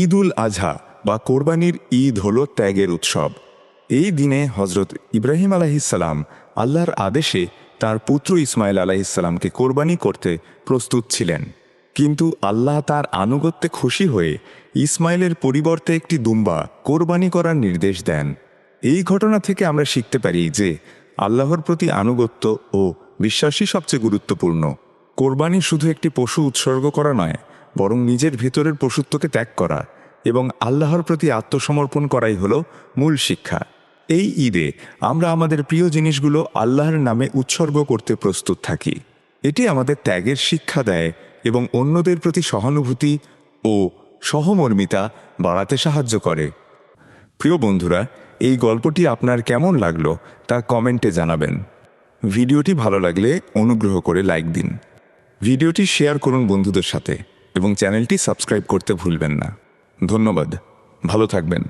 ঈদ উল আজহা বা কোরবানির ঈদ হল ত্যাগের উৎসব। এই দিনে হজরত ইব্রাহিম আলাহিসাল্লাম আল্লাহর আদেশে তার পুত্র ইসমাইল আলাহিসাল্লামকে কোরবানি করতে প্রস্তুত ছিলেন। কিন্তু আল্লাহ তার আনুগত্যে খুশি হয়ে ইসমাইলের পরিবর্তে একটি দুম্বা কোরবানি করার নির্দেশ দেন। এই ঘটনা থেকে আমরা শিখতে পারি যে আল্লাহর প্রতি আনুগত্য ও বিশ্বাসই সবচেয়ে গুরুত্বপূর্ণ। কোরবানি শুধু একটি পশু উৎসর্গ করা নয় বরং নিজের ভেতরের পশুত্বকে ত্যাগ করা এবং আল্লাহর প্রতি আত্মসমর্পণ করাই হলো মূল শিক্ষা। এই ঈদে আমরা আমাদের প্রিয় জিনিসগুলো আল্লাহর নামে উৎসর্গ করতে প্রস্তুত থাকি। এটি আমাদের ত্যাগের শিক্ষা দেয় এবং অন্যদের প্রতি সহানুভূতি ও সহমর্মিতা বাড়াতে সাহায্য করে। প্রিয় বন্ধুরা, এই গল্পটি আপনার কেমন লাগল তা কমেন্টে জানাবেন। ভিডিওটি ভালো লাগলে অনুগ্রহ করে লাইক দিন। ভিডিওটি শেয়ার করুন বন্ধুদের সাথে। এবং চ্যানেলটি সাবস্ক্রাইব করতে ভুলবেন না। ধন্যবাদ। ভালো থাকবেন।